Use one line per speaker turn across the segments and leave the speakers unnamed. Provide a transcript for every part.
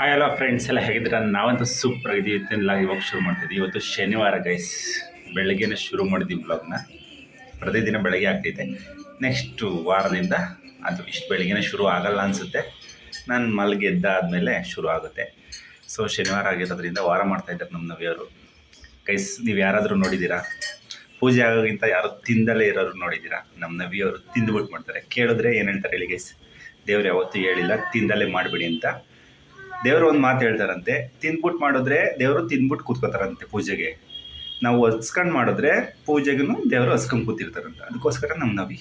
Hi ಎಲ್ಲ friends ಎಲ್ಲ ಹೇಗಿದ್ರೆ ನಾವಂತೂ ಸೂಪರ್ ಆಗಿದ್ದೀವಿ. ಇವತ್ತಿನ ಇವಾಗ ಶುರು ಮಾಡ್ತಿದ್ವಿ. ಇವತ್ತು ಶನಿವಾರ ಗೈಸ್ ಬೆಳಗ್ಗೆನೇ ಶುರು ಮಾಡಿದ್ದೀವಿ ಬ್ಲಾಗ್ನ ಪ್ರತಿದಿನ ಬೆಳಗ್ಗೆ ಆಗ್ತೈತೆ. ನೆಕ್ಸ್ಟು ವಾರದಿಂದ ಅದು ಇಷ್ಟು ಬೆಳಗ್ಗೆನೇ ಶುರು ಆಗಲ್ಲ ಅನಿಸುತ್ತೆ. ನಾನು ಮಲಗಿ ಎದ್ದಾದಮೇಲೆ ಶುರು ಆಗುತ್ತೆ. ಸೊ ಶನಿವಾರ ಆಗಿರೋದ್ರಿಂದ ವಾರ ಮಾಡ್ತಾಯಿದ್ದಾರೆ ನಮ್ಮ ನವಿಯವರು. ಗೈಸ್ ನೀವು ಯಾರಾದರೂ ನೋಡಿದ್ದೀರಾ? ಪೂಜೆ ಆಗೋಕ್ಕಿಂತ ಯಾರು ತಿಂದಲೇ ಇರೋರು ನೋಡಿದ್ದೀರಾ? ನಮ್ಮ ನವಿಯವರು ತಿಂದುಬಿಟ್ಟು ಮಾಡ್ತಾರೆ. ಕೇಳಿದ್ರೆ ಏನು ಹೇಳ್ತಾರೆ ಹೇಳಿ ಗೈಸ್ ದೇವ್ರು ಯಾವತ್ತೂ ಹೇಳಿಲ್ಲ, ತಿಂದಲೇ ಮಾಡಿಬಿಡಿ ಅಂತ. ದೇವರು ಒಂದು ಮಾತು ಹೇಳ್ತಾರಂತೆ ತಿಂದ್ಬಿಟ್ಟು ಮಾಡಿದ್ರೆ ದೇವರು ತಿಂದ್ಬಿಟ್ಟು ಕೂತ್ಕೋತಾರಂತೆ ಪೂಜೆಗೆ. ನಾವು ಹಸ್ಕೊಂಡು ಮಾಡಿದ್ರೆ ಪೂಜೆಗೂ ದೇವರು ಹಸ್ಕೊಂಡು ಕೂತಿರ್ತಾರಂತೆ. ಅದಕ್ಕೋಸ್ಕರ ನಮ್ಮ ನವಿ.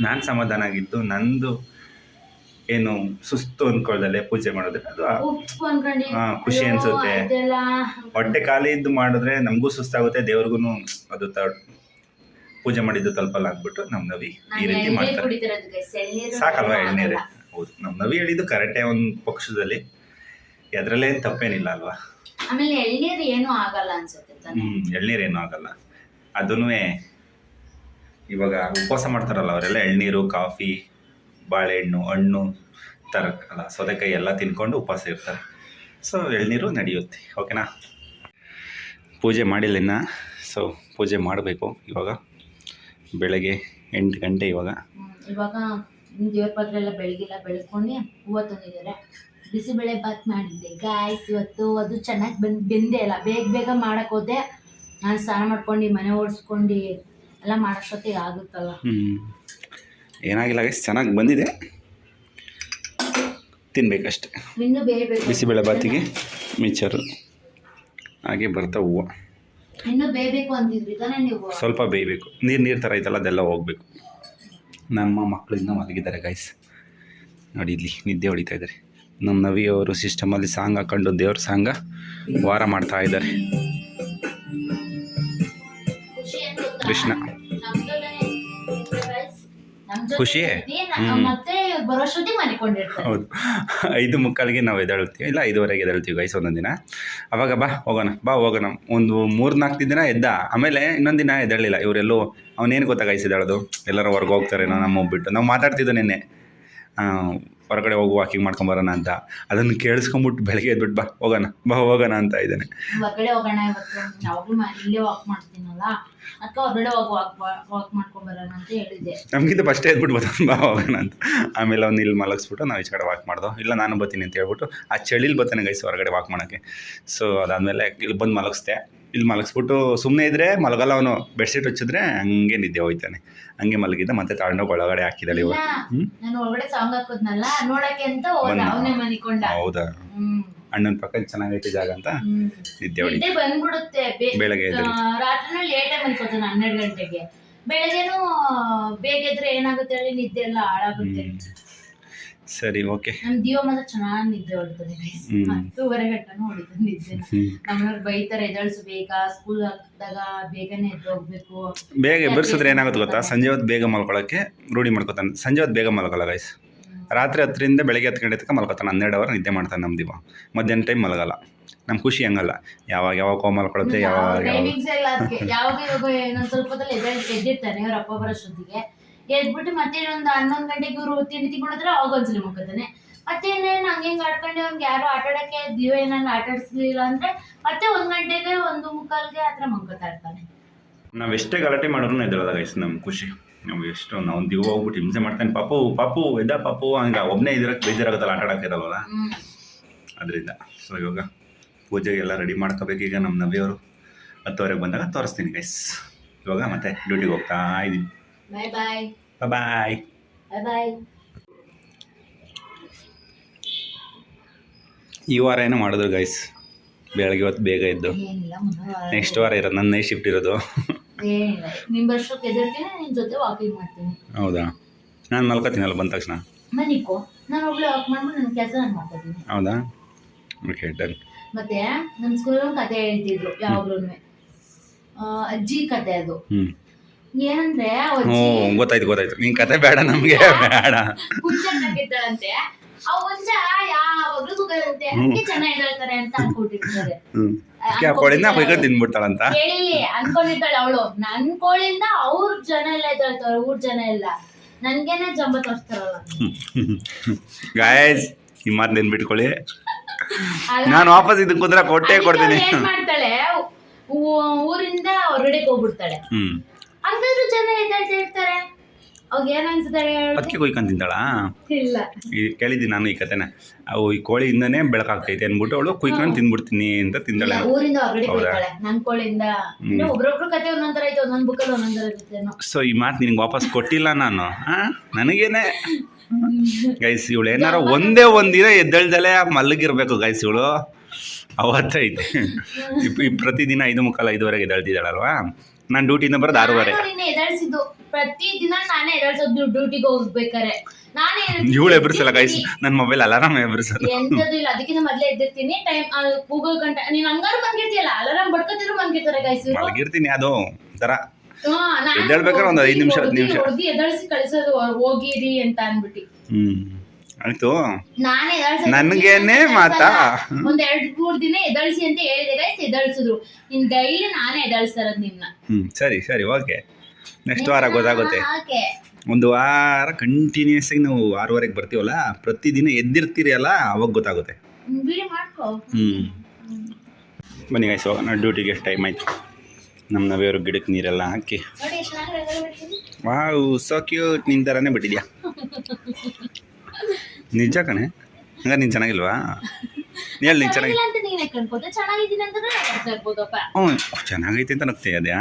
ನಾನು ಸಮಾಧಾನ ಆಗಿದ್ದು ನಂದು ಏನು ಸುಸ್ತು ಅಂದ್ಕೊಳ್ದಲ್ಲೇ ಪೂಜೆ ಮಾಡಿದ್ರೆ ಅದು ಹಾ, ಖುಷಿ ಅನ್ಸುತ್ತೆ. ಹೊಟ್ಟೆ ಖಾಲಿ ಇದ್ದು ಮಾಡಿದ್ರೆ ನಮಗೂ ಸುಸ್ತಾಗುತ್ತೆ ದೇವ್ರಿಗೂ ಅದು ತ ಪೂಜೆ ಮಾಡಿದ್ದು ತಲುಪಲ್ಲ ಅಂದ್ಬಿಟ್ಟು ನಮ್ಮ ನವಿ ಈ ರೀತಿ ಮಾಡ್ತಾರೆ. ಸಾಕಲ್ವಾ
ಆಗಲ್ಲ.
ಹೌದು. ನಮ್ಮ ನವಿ ಹೇಳಿದ್ದು ಕರೆಕ್ಟೇ ಒಂದು ಪಕ್ಷದಲ್ಲಿ. ಅದರಲ್ಲೇ ತಪ್ಪೇನಿಲ್ಲ ಅಲ್ವಾ?
ಆಮೇಲೆ ಎಳ್ನೀರು ಏನು ಆಗಲ್ಲ ಅನ್ಸುತ್ತೆ ತಾನೆ.
ಎಳ್ನೀರೇನು ಆಗಲ್ಲ. ಅದೂ ಇವಾಗ ಉಪವಾಸ ಮಾಡ್ತಾರಲ್ಲ ಅವರೆಲ್ಲ ಎಳ್ನೀರು ಕಾಫಿ ಬಾಳೆಹಣ್ಣು ಹಣ್ಣು ತರ ಅಲ್ಲ ಸೌದೆಕಾಯಿ ಎಲ್ಲ ತಿನ್ಕೊಂಡು ಉಪವಾಸ ಇರ್ತಾರೆ. ಸೊ ಎಳ್ನೀರು ನಡೆಯುತ್ತೆ ಓಕೆನಾ? ಪೂಜೆ ಮಾಡಿಲ್ಲ ಇನ್ನು. ಸೊ ಪೂಜೆ ಮಾಡಬೇಕು ಇವಾಗ. ಬೆಳಗ್ಗೆ ಎಂಟು ಗಂಟೆ ಇವಾಗ.
ಹ್ಮ್, ಇವಾಗ ದೇವ್ರ ಪಾತ್ರೆ ಎಲ್ಲ ಬೆಳಗಿಲ್ಲ ಬೆಳ್ಕೊಂಡು ಹೂವು ತಂದಿದ್ದಾರೆ. ಬಿಸಿಬೇಳೆ ಬಾತ್ ಮಾಡಿದ್ದೆ. ಗಾಯ್ಸ್ ಇವತ್ತು ಅದು ಚೆನ್ನಾಗಿ ಬಂದ್ ಬೆಂದೇ ಇಲ್ಲ. ಬೇಗ ಬೇಗ ಮಾಡಕ್ ಹೋದೆ. ನಾನು ಸ್ನಾನ ಮಾಡ್ಕೊಂಡು ಮನೆ ಓಡಿಸ್ಕೊಂಡು ಎಲ್ಲ ಮಾಡೋಷ್ಟೊತ್ತಿಗೆ ಆಗುತ್ತಲ್ಲ.
ಏನಾಗಿಲ್ಲ ಗೈಸ್ ಚೆನ್ನಾಗಿ ಬಂದಿದೆ. ತಿನ್ಬೇಕಷ್ಟೆ.
ಇನ್ನು ಬೇಯಬೇಕು
ಬಿಸಿಬೇಳೆ ಬಾತಿಗೆ ಮಿಚರ್ ಹಾಗೆ ಬರ್ತಾ ಹೂವು.
ಇನ್ನು ಬೇಯಬೇಕು ಅಂತಿದ್ರಿ ತಾನೇ ನೀವು?
ಸ್ವಲ್ಪ ಬೇಯಬೇಕು ನೀರು ನೀರು ಥರ ಐತಲ್ಲ ಅದೆಲ್ಲ ಹೋಗಬೇಕು. ನಮ್ಮ ಮಕ್ಕಳು ಇನ್ನೂ ಮಲಗಿದ್ದಾರೆ ಗೈಸ್ ನೋಡಿ, ಇಲ್ಲಿ ನಿದ್ದೆ ಹೊಡಿತಾ ಇದ್ದಾರೆ. ನಮ್ಮ ನವಿಯವರು ಸಿಸ್ಟಮಲ್ಲಿ ಸಾಂಗ್ ಹಾಕೊಂಡು ದೇವ್ರ ಸಾಂಗ ವಾರ ಮಾಡ್ತಾ ಇದ್ದಾರೆ? ಕೃಷ್ಣ. ಖುಷಿ? ಹೌದು. ಐದು ಮುಕ್ಕಾಲಿಗೆ ನಾವು ಎದ್ದೇಳ್ತೀವಿ. ಇಲ್ಲ ಐದುವರೆಗೆ ಎದ್ದೇಳ್ತೀವಿ ಗೈಸ್ ಒಂದೊಂದು ದಿನ. ಅವಾಗ ಬಾ ಹೋಗೋಣ. ಬಾ ಹೋಗೋಣ. ಒಂದು ಮೂರು ನಾಲ್ಕು ದಿನ ಎದ್ದ. ಆಮೇಲೆ ಇನ್ನೊಂದು ದಿನ ಎದ್ದೇಳಿಲ್ಲ ಇವರೆಲ್ಲೋ ಅವನೇನು ಗೊತ್ತಾ ಗೈಸ್ ಎದ್ದೇಳೋದು? ಎಲ್ಲರೂ ಹೊರ್ಗೆ ಹೋಗ್ತಾರೇನೋ ನಮ್ಮ ಬಿಟ್ಟು ನಾವು ಮಾತಾಡ್ತಿದ್ದೋ ನಿನ್ನೆ. ಹೊರಗಡೆ ಹೋಗಿ ವಾಕಿಂಗ್ ಮಾಡ್ಕೊಂಬರೋಣ ಅಂತ. ಅದನ್ನು ಕೇಳಿಸ್ಕೊಂಬಿಟ್ಟು ಬೆಳಗ್ಗೆ ಎದ್ಬಿಟ್ಟು ಬಾ ಹೋಗೋಣ ಬಾ ಹೋಗೋಣ ಅಂತ ಇದ್ದಾನೆ.
ಹೊರಗಡೆ ಹೋಗೋಣ ಇಲ್ಲೇ ವಾಕ್ ಮಾಡ್ತೀನಲ್ಲ? ಅಕ್ಕ ಹೊರಗಡೆ ಹೋಗಿ ವಾಕ್ ವಾಕ್ ಮಾಡ್ಕೊಂಡ್ ಬರೋಣ ಅಂತ ಹೇಳಿದ್ದೆ.
ನಮಗಿಂತ ಫಸ್ಟೇ ಎದ್ಬಿಟ್ಟು ಬರ್ತಾನೆ ಬಾ ಹೋಗೋಣ ಅಂತ. ಆಮೇಲೆ ಅವ್ನು ಇಲ್ಲಿ ಮಲಗಿಸ್ಬಿಟ್ಟು ನಾವು ಈಚೆ ಕಡೆ ವಾಕ್ ಮಾಡ್ದೋ ಇಲ್ಲ ನಾನು ಬರ್ತೀನಿ ಅಂತ ಹೇಳ್ಬಿಟ್ಟು ಆ ಚಳಿಲಿ ಬರ್ತಾನೆ ಗೈಸ್ ಹೊರಗಡೆ ವಾಕ್ ಮಾಡೋಕ್ಕೆ. ಸೊ ಅದಾದಮೇಲೆ ಇಲ್ಲಿ ಬಂದು ಮಲಗಿಸ್ದೆ. ಇಲ್ಲಿ ಮಲಗಿಸ್ಬಿಟ್ಟು ಸುಮ್ಮನೆ ಇದ್ದರೆ ಮಲಗಲ್ಲ ಅವನು ಬೆಡ್ಶೀಟ್ ಹಚ್ಚಿದ್ರೆ ಹಂಗೆ ನಿದ್ದೆ ಹೋಯ್ತಾನೆ. ಹಂಗೆ ಮಲಗಿದ್ದ ಮತ್ತೆ ತಾಂಡೋಗಿ ಒಳಗಡೆ
ಹಾಕಿದಾಳೆ
ಇವಾಗ.
ಹೋದ
ಅಣ್ಣನ ಪಕ್ಕ ಚೆನ್ನಾಗೈತೆ ಜಾಗ ಅಂತ? ನಿದ್ದೆ ಹೊಡಿ
ಬಂದ್ಬಿಡುತ್ತೆ.
ಬೆಳಗ್ಗೆ
ಲೇಟಾಗಿ ಮಲ್ಕೋತಾನೆ ಹನ್ನೆರಡು ಗಂಟೆಗೆ. ಬೆಳಗ್ಗೆನೂ ಬೇಗ ಏನಾಗುತ್ತೆ ಹೇಳಿ ನಿದ್ದೆ ಎಲ್ಲ ಹಾಳಾಗುತ್ತೆ.
ಸರಿ ಓಕೆ
ನಮ್ ದಿವ ಮಾತ್ರ ಚೆನ್ನಾಗಿ ನಿದ್ದೆ ಹೊಡ್ತದೆ. ಹತ್ತೂವರೆ ಗಂಟನೂ ಹೊಡಿತಾನೆ ನಿದ್ದೆನ
ಹ್ಞೂ
ನಮ್ಮವ್ರು ಬೈತಾರೆ ಎದಳ್ಸು ಬೇಗ ಸ್ಕೂಲ್ ಹಾಕಿದಾಗ ಬೇಗನೆ ಎದ್ದು ಹೋಗ್ಬೇಕು.
ಬೇಗ ಎಬ್ಬರಿಸಿದ್ರೆ ಏನಾಗುತ್ತೆ ಗೊತ್ತಾ? ಸಂಜೆ ಹೊತ್ತು ಬೇಗ ಮಲ್ಕೊಳ್ಳೋಕ್ಕೆ ರೂಢಿ ಮಾಡ್ಕೊತಾನೆ. ಸಂಜೆ ಹೊತ್ತು ಬೇಗ ಮಲ್ಕೊಳ್ಳೋ ಗೈಸ್ ರಾತ್ರಿ ಹತ್ತರಿಂದ ಬೆಳಗ್ಗೆ ಹತ್ತು ಗಂಟೆ ತನಕ ಮಲ್ಕೊತಾನೆ. ಹನ್ನೆರಡು ಅವರ್ ನಿದ್ದೆ ಮಾಡ್ತಾನೆ ನಮ್ಮ ದಿವ. ಮಧ್ಯಾಹ್ನ ಟೈಮ್ ಮಲಗಲ್ಲ. ನಮ್ಮ ಖುಷಿ ಹಂಗಲ್ಲ. ಯಾವಾಗ ಯಾವಾಗ ಕೋ ಮಲ್ಕೊಳುತ್ತೆ ಯಾವಾಗ ಯಾವಾಗ.
ಸ್ವಲ್ಪ ಎದ್ದಿರ್ತಾನೆ ಅವ್ರ ಅಪ್ಪ ಬರೋಷ್ಟೊತ್ತಿಗೆ ಎದ್ಬಿಟ್ಟು ಮತ್ತೆ ಒಂದು ಹನ್ನೊಂದು ಗಂಟೆಗೆ ಇವರು ತಿಂಡಿ ತಿಂಡಿದ್ರೆ ಅವಾಗ ಒಂದ್ಸಲಿ ಮುಗ್ಗತಾನೆ ಮತ್ತೆ ನಾನು ಹಂಗೆ ಆಡ್ಕೊಂಡೆ ಅವ್ನಿಗೆ ಯಾರು ಆಟ ಆಡಕ್ಕೆ ದಿವ ಏನಾದ್ರು ಆಟ ಆಡಿಸ್ಲಿಲ್ಲ ಅಂದ್ರೆ ಮತ್ತೆ ಒಂದ್ ಗಂಟೆಗೆ ಒಂದು ಮುಕ್ಕಾಲ್ಗೆ ಆತರ ಮಂಕೋತಾ ಇರ್ತಾನೆ.
ನಾವ್ ಎಷ್ಟೇ ಗಲಾಟೆ ಮಾಡಿದ್ರು ಇದ್ರಲ್ಲ ಗೈಸ್ ನಮ್ ಖುಷಿ. ನಾವು ಎಷ್ಟು ನಾವು ದಿವ ಹೋಗ್ಬಿಟ್ಟು ಹಿಂಸೆ ಮಾಡ್ತಾನೆ. ಪಾಪು ಪಾಪು ಎದ್ದ ಪಾಪು ಹಂಗೆ ಒಬ್ಬನೇ ಇದ್ರಕ್ ಬೇಜಾರಾಗುತ್ತಲ್ಲ ಆಟ ಆಡಕ್ಕೆ ಇರಲ್ವಲ್ಲ ಅದರಿಂದ. ಸೊ ಇವಾಗ ಪೂಜೆಗೆಲ್ಲ ರೆಡಿ ಮಾಡ್ಕೋಬೇಕು ಈಗ ನಮ್ಮ ನವಿಯವರು ಹತ್ತುವರೆಗೆ ಬಂದಾಗ ತೋರಿಸ್ತೀನಿ ಗೈಸ್ ಇವಾಗ ಮತ್ತೆ ಡ್ಯೂಟಿಗೆ ಹೋಗ್ತಾ ಇದ್ದೀನಿ
ಬಾಯ್ ಬಾಯ್
ಬಾಯ್
ಬಾಯ್ ಬಾಯ್
ಈ ವಾರ ಏನೋ ಮಾಡಿದ್ರು ಗೈಸ್ ಬೆಳಗ್ಗೆ ಹೊತ್ತು ಬೇಗ
ವಾರ
ನೆಕ್ಸ್ಟ್ ವಾರ ಇರೋದು ನನ್ನ ನೈಟ್ ಶಿಫ್ಟ್ ಇರೋದು ಹೌದಾ? ನಾನು ಮಲ್ಕೋತೀನಲ್ಲ ಬಂದ ತಕ್ಷಣ? ಹೌದಾ? ಓಕೆ ಡನ್
ಮತ್ತೆ ನಮ್ಮ ಸ್ಕೂಲ್ ಒಂದು ಕತೆ ಹೇಳ್ತಿದ್ರು ಯಾವಾಗ್ಲೂ ಅಜ್ಜಿ ಕತೆ ಅದು. ಏನಂದ್ರೆ
ಹ್ಞೂ ಗೊತ್ತಾಯ್ತು ಗೊತ್ತಾಯ್ತು. ನಿನ್ ಕತೆ ಬೇಡ ನಮ್ಗೆ ಬೇಡ.
ಹುಂಚ ಹಾಕಿದ್ದಾಳಂತೆ ಆ ಹುಂಚ ಯಾವಾಗ್ಲೂ ಕೂಗದಂತೆ ಅದಕ್ಕೆ ಚೆನ್ನಾಗಿ ಹೇಳ್ತಾರೆ ಅಂತ ಅನ್ಕೊಂಡಿರ್ತಾರೆ
ಹ್ಞೂ. ಆ ಕೋಳಿನ ಬೈಕೊಂಡು ತಿನ್ಬಿಡ್ತಾಳಂತ?
ಹೇಳಿ ಅನ್ಕೊಂಡಿರ್ತಾಳೆ ಅವಳು. ನನ್ ಕೋಳಿಂದ ಅವ್ರ ಜನ ಎಲ್ಲ ಎದ್ದೇಳ್ತಾರೆ ಊರ್ ಜನ ಎಲ್ಲ. ನನ್ಗೇನೆ ಜಂಬ ತೋರಿಸ್ತಾರಲ್ಲ.
ಗಾಯಸ್ ಈ ಮಾತು ನೆನ್ಬಿಟ್ಕೊಳ್ಳಿ ನಾನು ವಾಪಸ್ ಇದಕ್ಕೆ ಕುಂದ್ರ ಕೊಟ್ಟೆ ಕೊಡ್ತೀನಿ.
ಏನ್ ಮಾಡ್ತಾಳೆ ಊರಿಂದ ಹೊರಗಡೆ ಹೋಗ್ಬಿಡ್ತಾಳೆ.
ಹ್ಮ್.
ಅಂತಂದ್ರು ಜನ ಎದ್ದಾಡ್ತಾ ಇರ್ತಾರೆ ಅವಾಗ ಏನ್ ಅನ್ಸುತ್ತಾರೆ ಹೇಳು?
ಅದಕ್ಕೆ ಕೊಯ್ಕೊಂಡ್ ತಿಂತಾಳ
ಇಲ್ಲ.
ಈ ಕೇಳಿದ್ದೀನಿ ನಾನು ಈ ಕತೆನ. ಅವು ಈ ಕೋಳಿಯಿಂದನೇ ಬೆಳಕಾಗ್ತೈತೆ ಅಂದ್ಬಿಟ್ಟು ಅವಳು ಕುಯ್ಕೊಂಡು ತಿನ್ಬಿಡ್ತೀನಿ ಅಂತ ತಿಂದಾಳೆ.
ಇಲ್ಲ, ಊರಿಂದ ಹೊರಗಡೆ
ಹೌದಾ?
ನನ್ ಅಂದ್ರೆ ಒಬ್ರೊಬ್ರು ಕತೆ ಒಂದೊಂದರ ಐತೆ ಒಂದೊಂದ್ ಬುಕ್ಕಲ್ಲಿ ಒಂದೊಂದರ ಇರುತ್ತೇನೋ
ಸೊ ಈ ಮಾತು ನಿನಗೆ ವಾಪಸ್ ಕೊಟ್ಟಿಲ್ಲ ನಾನು. ಆ? ನನಗೇನೆ. ಗೈಸ್ ಇವಳು ಏನಾರ ಒಂದೇ ಒಂದಿನ ಎದ್ದೇಳ್ದಲೆ ಮಲಗಿರ್ಬೇಕು ಗೈಸ್ ಇವಳು. ಅವತ್ತೈತೆ ಈ ಪ್ರತಿದಿನ ಐದು ಮುಕ್ಕಾಲು ಐದುವರೆಗೆ ಎದ್ದೇಳ್ತಿದ್ದಾಳಲ್ವಾ? ನಾನು ಡ್ಯೂಟಿಯಿಂದ ಬರೋದು ಆರೂವರೆ.
ನಾನು ಎದಾಳ್ಸಿದ್ದು ಪ್ರತಿ ದಿನ ನಾನೇ ಎದಾಳ್ಸೋದು ಡ್ಯೂಟಿಗೆ ಹೋಗ್ಬೇಕಾರೆ ನಾನೇ
ಇವಳು ಎಬ್ರಿಸಲ್ಲ ಗೈಸ್ ನನ್ನ ಮೊಬೈಲ್ ಅಲಾರಾಮ್ ಎಬ್ರಿಸೋದು
ಎಂತದು ಇಲ್ಲ. ಅದಕ್ಕಿಂತ ಮೊದಲೇ ಎದ್ದಿರ್ತೀನಿ. ಟೈಮ್ ಕೂಗೋ ಗಂಟೆ ನೀನ್ ಹಂಗಾರು ಬಂದಿರ್ತೀಯಲ್ಲ? ಅಲಾರಾಮ್ ಬಡ್ಕೋತಿದ್ರು ಬಂದಿರ್ತಾರೆ ಗೈಸ್
ಮಲಗಿರ್ತೀನಿ ಅದು ಒಂಥರ. ಎದ್ದೇಳ್ಬೇಕಾದ್ರೆ ಒಂದು ಐದ್ ನಿಮಿಷ, ಹತ್ತ್ ನಿಮಿಷ.
ಹೊಡ್ದಿ ಎದಾಳ್ಸಿ ಕಳಿಸೋದು ಹೋಗಿರಿ ಅಂತ ಅನ್ಬಿಟ್ಟು
ಹ್ಞೂ ಆಯಿತು. ನನ್ಗೇನೆ ಮಾತಾ?
ಒಂದ್ ಎರಡ್ ಮೂರ್ ದಿನ ಎದಳ್ಸಿ ಅಂತ ಹೇಳಿದೆ ಗೈಸ್ ಎದಳ್ಸಿದ್ರು. ನಿನ್ ಡೈಲಿ ನಾನೇ ಎದಾಳ್ಸಿರೋದ್ ನಿಮ್ನ
ಹ್ಮ್ ಸರಿ ಸರಿ ಓಕೆ. ನೆಕ್ಸ್ಟ್ ವಾರ ಗೊತ್ತಾಗುತ್ತೆ. ಒಂದು ವಾರ ಕಂಟಿನ್ಯೂಸ್ ಆಗಿ ನಾವು ಆರೂವರೆಗೆ ಬರ್ತೀವಲ್ಲ ಪ್ರತಿದಿನ ಎದ್ದಿರ್ತೀರಿ ಅಲ್ಲ ಅವಾಗ ಗೊತ್ತಾಗುತ್ತೆ. ಹ್ಮ್ ಬನ್ನಿ ಗೈಸ್ ಹೋಗೋಣ. ಡ್ಯೂಟಿಗೆ ಎಷ್ಟು ಟೈಮ್ ಆಯ್ತು. ನಮ್ಮ ನವೆಯವರು ಗಿಡಕ್ಕೆ ನೀರೆಲ್ಲ ಹಾಕಿ. ವಾವ್ ಸೊ ಕ್ಯೂಟ್ ನಿನ್ನ ಥರನೇ ಬಿಟ್ಟಿದ್ಯಾ? ನಿಜ ಕಣೆ. ಹಂಗ ನೀನು ಚೆನ್ನಾಗಿಲ್ವಾ? ಹೇಳಿ ನೀನು ಚೆನ್ನಾಗಿ ಹ್ಞೂ ಚೆನ್ನಾಗೈತಿ ಅಂತ ನಗ್ತೀಯ ಅದ್ಯಾ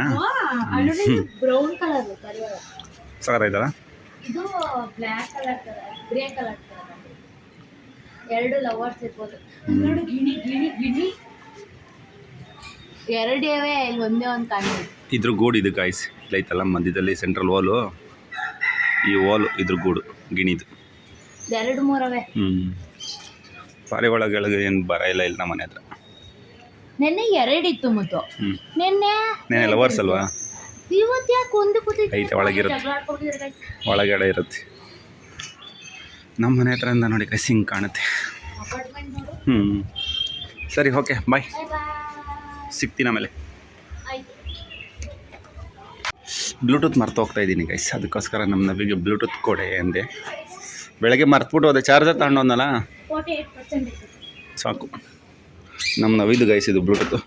ಬ್ರೌನ್ ಕಲರ್ ಕರಿಯಲ್ಲ
ಸಾಕಾಯ್ತಲ್ಲ
ಇದು ಬ್ಲ್ಯಾಕ್ ಕಲರ್ ಗ್ರೇ ಕಲರ್ ಎರಡು ಲವರ್ಸ್ ಇರ್ಬೋದು. ನೋಡು ಗಿಣಿ ಗಿಣಿ ಗಿಣಿ. ಎರಡೇ ಇಲ್ಲಿ ಒಂದೇ ಒಂದು ಕಾಣಿದೆ
ಇದ್ರ ಗೂಡು ಇದು ಗಾಯ್ಸ್ ಇಲ್ಲೈತಲ್ಲ ಮಧ್ಯದಲ್ಲಿ ಸೆಂಟ್ರಲ್ ವಾಲು ಈ ವಾಲು ಇದ್ರ ಗೂಡು ಗಿಣಿದು.
ಎರಡು ಮೂರವೇ
ಹ್ಞೂ ಪಾರಿವಾಳಗಳಿಗೆ ಏನು ಬರ ಇಲ್ಲ ಇಲ್ಲ ನಮ್ಮ ಮನೆ ಹತ್ರ.
ನೆನ್ನೆ ಎರಡಿತ್ತು ಮುತ್ತು.
ಹ್ಞೂ
ನೆನ್ನೆ
ನೆನೆ ಲವರ್ಸ್ ಅಲ್ವಾ?
ಇವತ್ತು ಯಾಕೆ ಒಂದು ಕೂತಿತ್ತು
ಐತೆ, ಒಳಗಿರುತ್ತೆ. ಒಳಗಡೆ ಇರುತ್ತೆ. ನಮ್ಮ ಮನೆ ಹತ್ರದಿಂದ ನೋಡಿ ಕೈ ಹಿಂಗೆ ಕಾಣುತ್ತೆ. ಹ್ಞೂ ಸರಿ ಓಕೆ ಬಾಯ್. ಸಿಗ್ತೀನಿ ಆಮೇಲೆ. ಬ್ಲೂಟೂತ್ ಮರ್ತೋಗ್ತಾ ಇದ್ದೀನಿ ಗೈಸ್ ಅದಕ್ಕೋಸ್ಕರ ನಮ್ಮ ನವಿಗೆ ಬ್ಲೂಟೂತ್ ಕೊಡೆ ಅಂದೆ. ಬೆಳಗ್ಗೆ ಮರ್ತ್ಬಿಟ್ಟು ಹೋದೆ ಚಾರ್ಜರ್ ತಗೊಂಡೋದ್ನಲ್ಲ? ಸಾಕು. ನಮ್ಮ ನವಿದು ಗೈಸ್ ಇದು ಬ್ಲೂಟೂತ್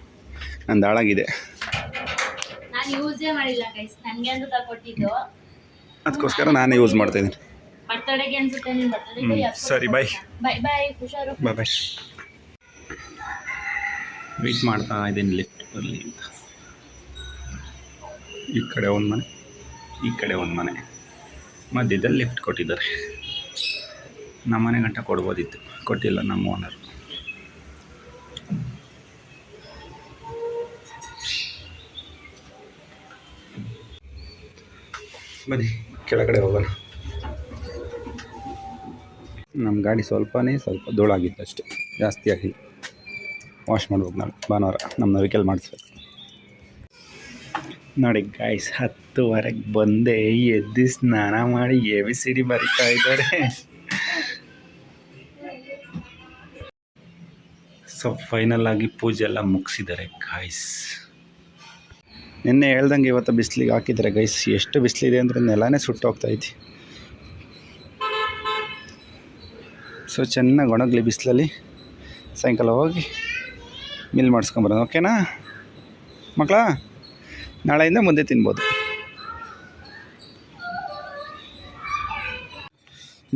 ನಂದು ಹಾಳಾಗಿದೆ. ಅದಕ್ಕೋಸ್ಕರ ನಾನೇ ಯೂಸ್ ಮಾಡ್ತಾಯಿದ್ದೀನಿ ಇದ್ದೀನಿ. ಸರಿ,
ಬಾಯ್
ಬಾಯ್ ಬಾಯ್ ವೆಯ್ಟ್ ಮಾಡ್ತಾ ಇದ್ದೀನಿ ಲಿಫ್ಟ್ ಬರಲಿ ಅಂತ. ಈ ಕಡೆ ಒಂದು ಮನೆ ಈ ಕಡೆ ಒಂದು ಮನೆ. ಮಧ್ಯದಲ್ಲಿ ಲಿಫ್ಟ್ ಕೊಟ್ಟಿದ್ದಾರೆ. ನಮ್ಮ ಮನೆ ಗಂಟ ಕೊಡ್ಬೋದಿತ್ತು. ಕೊಟ್ಟಿಲ್ಲ ನಮ್ಮ ಓನರ್ ಬನ್ನಿ, ಕೆಳಗಡೆ ಹೋಗೋಣ. ನಮ್ಮ ಗಾಡಿ ಸ್ವಲ್ಪನೇ ಸ್ವಲ್ಪ ಧೂಳಾಗಿತ್ತು ಅಷ್ಟೇ. ಜಾಸ್ತಿ ಆಗಿಲ್ಲ. ವಾಶ್ ಮಾಡ್ಬೇಕು ನಾಳೆ, ಭಾನುವಾರ. ನಮ್ಮ ನವಿಕೆಲ್ ಮಾಡಿಸ್ಬೇಕು. ನೋಡಿ ಗಾಯ್ಸ್ ಹತ್ತುವರೆಗೆ ಬಂದೆ ಎದ್ದು ಸ್ನಾನ ಮಾಡಿ ಎ ಬಿ ಸಿ ಬರಿತಾ ಇದ್ದಾರೆ. ಸೊ ಫೈನಲ್ ಆಗಿ ಪೂಜೆ ಎಲ್ಲ ಮುಗಿಸಿದ್ದಾರೆ ಗಾಯ್ಸ್ ನಿನ್ನೆ ಹೇಳ್ದಂಗೆ ಇವತ್ತು ಬಿಸಿಲಿಗೆ ಹಾಕಿದ್ದಾರೆ ಗೈಸ್ ಎಷ್ಟು ಬಿಸಿಲಿದೆ ಅಂದರೆ ನೆಲನೇ ಸುಟ್ಟೋಗ್ತೈತಿ ಸೊ ಚೆನ್ನಾಗಿ ಒಣಗಲಿ ಬಿಸಿಲಲ್ಲಿ. ಸಾಯಂಕಾಲ ಹೋಗಿ ಮಿಲ್ ಮಾಡಿಸ್ಕೊಂಬರೋದು ಓಕೆನಾ ಮಕ್ಕಳ ನಾಳೆಯಿಂದ ಮುಂದೆ ತಿನ್ಬೋದು.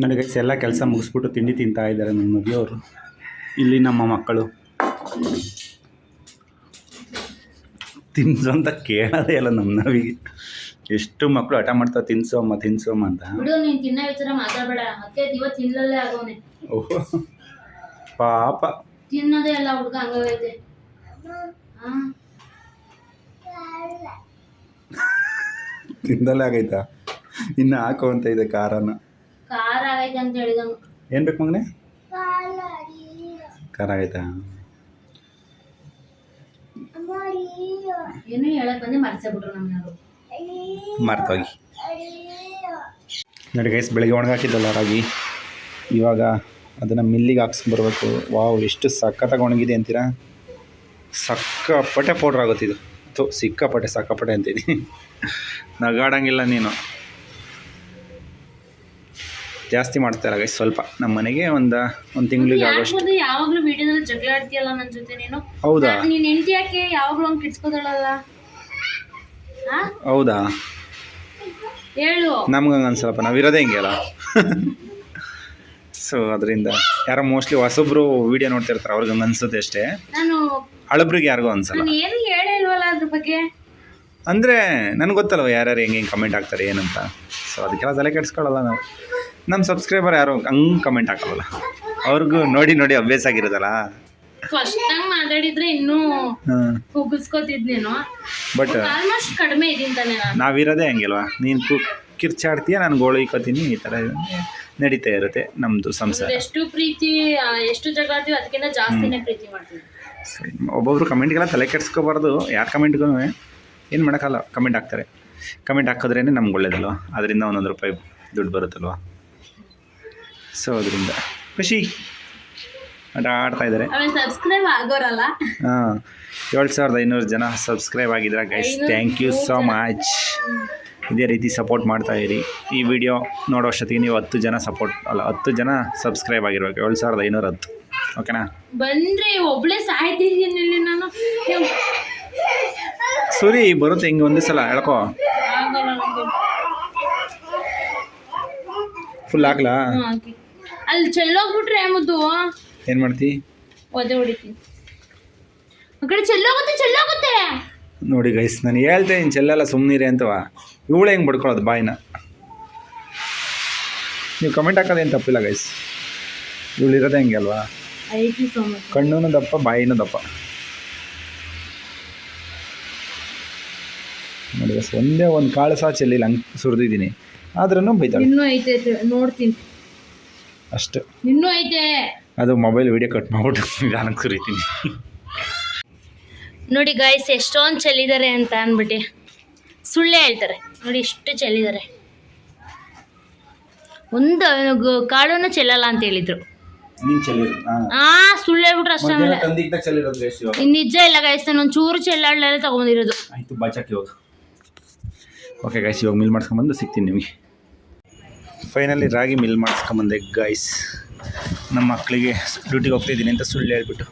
ನನಗೆ ಗೈಸ್ ಎಲ್ಲ ಕೆಲಸ ಮುಗಿಸ್ಬಿಟ್ಟು ತಿಂಡಿ ತಿಂತಾ ಇದ್ದಾರೆ ನನ್ನ ಮದುವೆಯವರು ಇಲ್ಲಿ ನಮ್ಮ ಮಕ್ಕಳು. ತಿನ್ಸು ಅಂತ ಕೇಳೋದೇ ಇಲ್ಲ ನಮ್ಮ ನವಿಗೆ. ಎಷ್ಟು ಮಕ್ಕಳು ಹಠ ಮಾಡ್ತಾವೆ ತಿನ್ಸು ಅಮ್ಮ ತಿನ್ಸು ಅಮ್ಮ ಅಂತ.
ಬಿಡು ನೀನ್ ತಿನ್ನೋ ವಿಚಾರ ಮಾತಾಡಬೇಡ. ಅಕ್ಕೆ ಇವತ್ತು ತಿನ್ನಲೇ ಆಗೋನೆ.
ಓಹೋ ಪಾಪ.
ತಿನ್ನೋದೇ ಎಲ್ಲ ಹುಡ್ಗ ಹಂಗೈತೆ ಹಾ.
ತಿಂದಲೇ ಆಗೈತಾ? ಇನ್ನು ಹಾಕೋ ಅಂತ ಇದೆ ಖಾರನ
ಕಾರ ಆಗೈತೆ ಅಂತ ಹೇಳಿದನು
ಏನ್ ಬೇಕು ಮಗನೇ? ಖಾರ ಆಯ್ತಾ
ಏನೋ ಹೇಳಕ್ ಬಂದೆ ನಮ್ಮನವರು
ಮರ್ತೋಗಿ. ನೋಡಿ ಗೈಸ್ ಬೆಳಿಗ್ಗೆ ಒಣಗಾಕಿದ್ದಲ್ಲ ರಾಗಿ. ಇವಾಗ ಅದನ್ನು ಮಿಲ್ಲಿಗೆ ಹಾಕ್ಸ್ಬರ್ಬೇಕು ವಾವ್ ಎಷ್ಟು ಸಖತ್ತಾಗಿ ಒಣಗಿದೆ ಅಂತೀರಾ? ಸಕ್ಕಪಟ್ಟೆ ಪೌಡ್ರ್ ಆಗುತ್ತೆ ಇದು. ಥು ಸಿಕ್ಕಾಪಟ್ಟೆ ಸಕ್ಕಾಪಟ್ಟೆ ಅಂತೀನಿ. ನಗಾಡಂಗಿಲ್ಲ ನೀನು. ಜಾಸ್ತಿ ಮಾಡ್ತಾಯಿಲ್ಲ ಗೈಸ್ ಸ್ವಲ್ಪ. ನಮ್ಮ ಮನೆಗೆ ಒಂದು ಒಂದು ತಿಂಗಳಿಗೆ ಆಗೋಷ್ಟು.
ಯಾವಾಗಲೂ ವಿಡಿಯೋದಲ್ಲಿ ಜಗಳ ಆಡ್ತೀಯಲ್ಲ ನನ್ನ ಜೊತೆ ನೀನು?
ಹೌದಾ?
ನೀನ್ ಹೆಂಡತಿ ಯಾಕೆ ಯಾವಾಗ್ಲೂ ಹಂಗ್ ಕಿಡ್ಸ್ಕೋದಳಲ್ಲ ಹಾ?
ಹೌದಾ?
ಹೇಳು.
ನಮ್ಗೆ ಹಂಗೆ ಅನ್ಸಲ್ಲಪ್ಪ ನಾವಿರೋದೇ ಹಿಂಗೆ ಅಲ್ಲ. ಸೊ ಅದರಿಂದ ಯಾರೋ ಮೋಸ್ಟ್ಲಿ ಹೊಸಬ್ರು ವಿಡಿಯೋ ನೋಡ್ತಿರ್ತಾರೆ ಅವ್ರಿಗೆ ಹಂಗೆ ಅನ್ಸುತ್ತೆ ಅಷ್ಟೇ.
ನಾನು
ಹಳಬ್ರಿಗೆ ಯಾರಿಗೂ ಅನ್ಸಲ್ಲ.
ನಾನು ಏನು ಹೇಳೇ ಇಲ್ವಲ್ಲ ಅದ್ರ ಬಗ್ಗೆ?
ಅಂದರೆ ನನಗೆ ಗೊತ್ತಲ್ವ ಯಾರ್ಯಾರು ಹೆಂಗೆ ಹೆಂಗೆ ಕಮೆಂಟ್ ಆಗ್ತಾರೆ ಏನಂತ. ಸೊ ಅದಕ್ಕೆಲ್ಲ ತಲೆ ಕೆಡ್ಸ್ಕೊಳ್ಳಲ್ಲ ನಾವು. ನಮ್ಮ ಸಬ್ಸ್ಕ್ರೈಬರ್ ಯಾರು? ಹಂಗೆ ಕಮೆಂಟ್ ಹಾಕಲ್ಲ ಅವ್ರಿಗೂ ನೋಡಿ ನೋಡಿ ಅಭ್ಯಾಸ ಆಗಿರೋದಲ್ಲ.
ಫಸ್ಟ್ ಟೈಮ್ ಮಾತಾಡಿದ್ರೆ ಇನ್ನೂ
ಹಾಂ.
ಮುಗಿಸ್ಕೋತಿದ್ನೇನೋ
ಬಟ್
ಆಲ್ಮೋಸ್ಟ್ ಕಡಿಮೆ ಇದೀನಿ ತಾನೆ ನಾನು.
ನಾವಿರೋದೇ ಹಂಗಿಲ್ವಾ? ನೀನು ಕು ಕಿರ್ಚಾಡ್ತೀಯ ನಾನು ಗೋಳು ಇಕ್ಕೋತೀನಿ ಈ ಥರ ನಡೀತಾ ಇರುತ್ತೆ ನಮ್ಮದು ಸಂಸಾರ.
ಎಷ್ಟು ಪ್ರೀತಿ ಆ, ಎಷ್ಟು ಅದಕ್ಕಿಂತ ಜಾಸ್ತಿನೇ ಪ್ರೀತಿ ಮಾಡ್ತೀವಿ.
ಸರಿ ಒಬ್ಬೊಬ್ರು ಕಮೆಂಟ್ಗೆಲ್ಲ ತಲೆ ಕೆಡ್ಸ್ಕೋಬಾರ್ದು. ಯಾರು ಕಮೆಂಟ್ಗೂ ಏನು ಮಾಡೋಕ್ಕಲ್ಲ ಕಮೆಂಟ್ ಹಾಕ್ತಾರೆ. ಕಮೆಂಟ್ ಹಾಕಿದ್ರೇ ನಮ್ಗೆ ಒಳ್ಳೇದಲ್ವ? ಅದರಿಂದ ಒಂದೊಂದು ರೂಪಾಯಿ ದುಡ್ಡು ಬರುತ್ತಲ್ವ? ಸೊ ಅದರಿಂದ. ಖುಷಿ. ಆಟ ಆಡ್ತಾ ಇದ್ದಾರೆ.
ಆಮೇಲೆ ಸಬ್ಸ್ಕ್ರೈಬ್ ಆಗೋರಲ್ಲ.
ಹಾಂ ಏಳು ಸಾವಿರದ ಐನೂರು ಜನ ಸಬ್ಸ್ಕ್ರೈಬ್ ಆಗಿದ್ರೆ guys thank you so much ಇದೇ ರೀತಿ ಸಪೋರ್ಟ್ ಮಾಡ್ತಾ ಇರಿ. ಈ ವಿಡಿಯೋ ನೋಡೋ ಅಷ್ಟೊತ್ತಿಗೆ ನೀವು ಹತ್ತು ಜನ ಸಪೋರ್ಟ್ ಅಲ್ಲ ಹತ್ತು ಜನ ಸಬ್ಸ್ಕ್ರೈಬ್ ಆಗಿರ್ಬೇಕು ಏಳು ಸಾವಿರದ ಐನೂರ ಹತ್ತು. ಓಕೆನಾ
ಬಂದ್ರೆ ಒಬ್ಳೆ ಸಾಯ್ತಿದ್ದೀನಿ ಸರಿ ನಾನು. ನೀವು
ಸೂರಿ ಬರುತ್ತೆ ಹಿಂಗೆ ಒಂದೇ ಸಲ ಹೇಳ್ಕೊ ಫುಲ್ ಹಾಕ್ಲಾ.
ಅಲ್ಲಿ ಚೆಲ್ಲೋಗ್ಬಿಟ್ರೆ ಮುದ್ದು.
ಏನು ಮಾಡ್ತಿ?
ಒದೆ ಹೊಡಿತೀನಿ. ಆ ಕಡೆ ಚೆಲ್ಲೋಗುತ್ತೆ ಚೆಲ್ಲೋಗುತ್ತೆ
ನೋಡಿ ಗೈಸ್ ನಾನು ಹೇಳ್ತೇನೆ ನೀನು ಚೆಲ್ಲೆಲ್ಲ ಸುಮ್ಮನಿರಿ ಅಂತವ ಇವಳು ಹೆಂಗೆ ಬಡ್ಕೊಳ್ಳೋದು ಬಾಯಿನ. ನೀವು ಕಮೆಂಟ್ ಹಾಕೋದೇನು ತಪ್ಪಿಲ್ಲ ಗೈಸ್ ಇವಳು ಇರೋದೇ ಹಂಗೆ ಅಲ್ವಾ?
ಐಟಿ ಸೊ ಮಚ್
ಕಣ್ಣೂ ದಪ್ಪ ಬಾಯಿನೂ ದಪ್ಪ. ನೋಡಿ ಗೈಸ್ ಒಂದೇ ಒಂದು ಕಾಳು ಸಹ ಚೆಲ್ಲಿಲ್ಲ ಹಂಗೆ ಸುರಿದಿದ್ದೀನಿ. ಆದ್ರೂ ಬೈತಾಳೆ.
ಇನ್ನೂ ಐತೆ ಐತೆ, ನೋಡ್ತೀನಿ.
ಅಷ್ಟು.
ಇನ್ನೂ ಐತೆ.
ಅದು ಮೊಬೈಲ್ ವಿಡಿಯೋ ಕಟ್ ಮಾಡ್ಬಿಟ್ಟು ನಾನು ಸುರಿತೀನಿ
ನೋಡಿ ಗಾಯ್ಸ್ ಎಷ್ಟೊಂದು ಚೆಲ್ಲಿದ್ದಾರೆ ಅಂತ ಅಂದ್ಬಿಟ್ಟು ಸುಳ್ಳೇ ಹೇಳ್ತಾರೆ. ನೋಡಿ ಇಷ್ಟು ಚೆಲ್ಲಿದ್ದಾರೆ. ಒಂದು ಕಾಳನ್ನು ಚೆಲ್ಲಲ್ಲ ಅಂತ ಹೇಳಿದ್ರು. ಆ. ಸುಳ್ಳು ಹೇಳ್ಬಿಟ್ರು ಅಷ್ಟೇ ನಿಜ ಇಲ್ಲ ಗಾಯ್ಸ್ ನಾನು ಒಂಚೂರು ಚೂರು ಚೆಲ್ಲಾಡ್ಲೆಲ್ಲ ತಗೊಂಡಿರೋದು.
ಆಯಿತು ಬಾಚಾಕಿ ಇವಾಗ ಓಕೆ ಗಾಯ್ಸ್ ಇವಾಗ ಮಿಲ್ ಮಾಡ್ಸ್ಕೊಂಬಂದು ಸಿಗ್ತೀನಿ ನಿಮಗೆ. ಫೈನಲಿ ರಾಗಿ ಮಿಲ್ ಮಾಡಿಸ್ಕೊಂಬಂದೆ ಗಾಯ್ಸ್ ನಮ್ಮ ಮಕ್ಕಳಿಗೆ ಡ್ಯೂಟಿಗೆ ಹೋಗ್ತಿದ್ದೀನಿ ಅಂತ ಸುಳ್ಳು ಹೇಳ್ಬಿಟ್ಟು.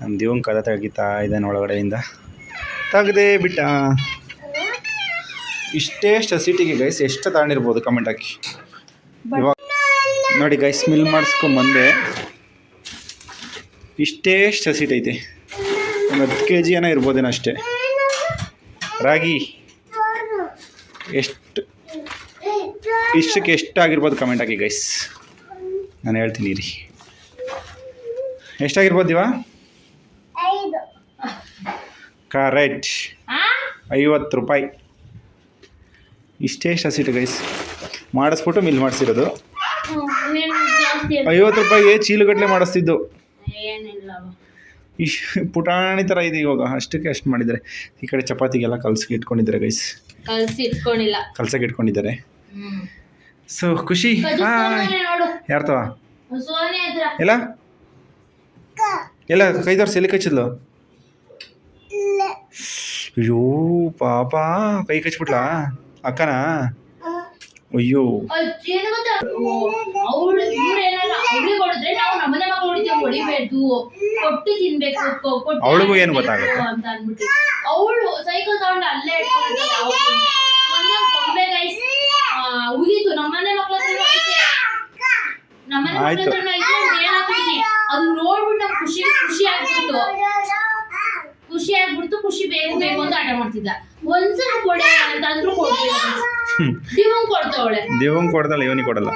ನಮ್ಮ ದಿವಂಗ್ ಕದ ತೆಗಿತಾ ಇದ್ದಾನೆ ಒಳಗಡೆಯಿಂದ. ತೆಗ್ದೇ ಬಿಟ್ಟ. ಇಷ್ಟೇ ಸೀಟಿಗೆ ಗೈಸ್ ಎಷ್ಟು ತಗೊಂಡಿರ್ಬೋದು ಕಮೆಂಟ್ ಹಾಕಿ. ಇವಾಗ ನೋಡಿ ಗೈಸ್ ಮಿಲ್ ಮಾಡಿಸ್ಕೊಂಬಂದೆ. ಇಷ್ಟೇ ಸೀಟ್ ಐತೆ. ಒಂದು ಹತ್ತು ಕೆ ಜಿ ಏನೋ ಇರ್ಬೋದೇನೋ ಅಷ್ಟೇ. ರಾಗಿ. ಎಷ್ಟು ಇಷ್ಟಕ್ಕೆ ಎಷ್ಟಾಗಿರ್ಬೋದು ಕಮೆಂಟ್ ಹಾಕಿ ಗೈಸ್ ನಾನು ಹೇಳ್ತೀನಿ ರೀ ಎಷ್ಟಾಗಿರ್ಬೋದು ಇವ ಕರೆಕ್ಟ್ ಐವತ್ತು ರೂಪಾಯಿ. ಇಷ್ಟೇ ಹಸಿಟ್ಟು ಗೈಸ್ ಮಾಡಿಸ್ಬಿಟ್ಟು ಮಿಲ್ ಮಾಡಿಸಿರೋದು. ಐವತ್ತು ರೂಪಾಯಿಗೆ ಚೀಲುಗಟ್ಟಲೆ ಮಾಡಿಸ್ತಿದ್ದು. ಇಶ್ ಪುಟಾಣಿ ಥರ ಇದೆ ಇವಾಗ. ಅಷ್ಟಕ್ಕೆ ಅಷ್ಟು ಮಾಡಿದ್ದಾರೆ. ಈ ಕಡೆ ಚಪಾತಿಗೆಲ್ಲ ಕಲ್ಸಿಗೆ ಇಟ್ಕೊಂಡಿದ್ದಾರೆ ಗೈಸ್
ಕಲ್ಸಿ ಇಟ್ಕೊಂಡಿಲ್ಲ.
ಕಲ್ಸಕ್ಕೆ ಇಟ್ಕೊಂಡಿದ್ದಾರೆ. ಸೊ ಖುಷಿ ಹಾಯ್ ಯಾರ್ತವ? ಎಲ್ಲ ಎಲ್ಲ ಕೈ. ತೋರಿಸಿ ಎಲ್ಲಿ ಕಚ್ಚಿದ್ಲು? ಅಯ್ಯೋ ಪಾಪ ಕೈ ಕಚ್ಬಿಟ್ಲಾ? ಅಕ್ಕನ? ಅಯ್ಯೋ.
ಏನು ಅವ್ಳಿಗೆ
ಅವ್ಳಿಗೂ ಗೊತ್ತಾಗುತ್ತೆ?
ಅವಳು ಸೈಕಲ್ ತಗೊಂಡು ಅಲ್ಲೇ
ಆಯ್ತು.
ಅದು ನೋಡ್ಬಿಟ್ಟು ಖುಷಿ ಖುಷಿ ಆಗ್ಬಿಡ್ತು. ಖುಷಿ ಆಗ್ಬಿಡ್ತು ಖುಷಿ ಬೇಕು ಬೇಕು ಅಂತ ಆಟ ಮಾಡ್ತಿದ್ದ. ಒಂದ್ಸಲ ಕೊಡೆ ಅಂತ ಅಂದ್ರು ಕೊಡ್ತೀವಿ ದಿವಂಗ್ ಕೊಡ್ತಾವಳೆ.
ದೇವಂಗ್ ಕೊಡ್ತಾಳೆ ಇವನಿಗೆ ಕೊಡಲ್ಲ.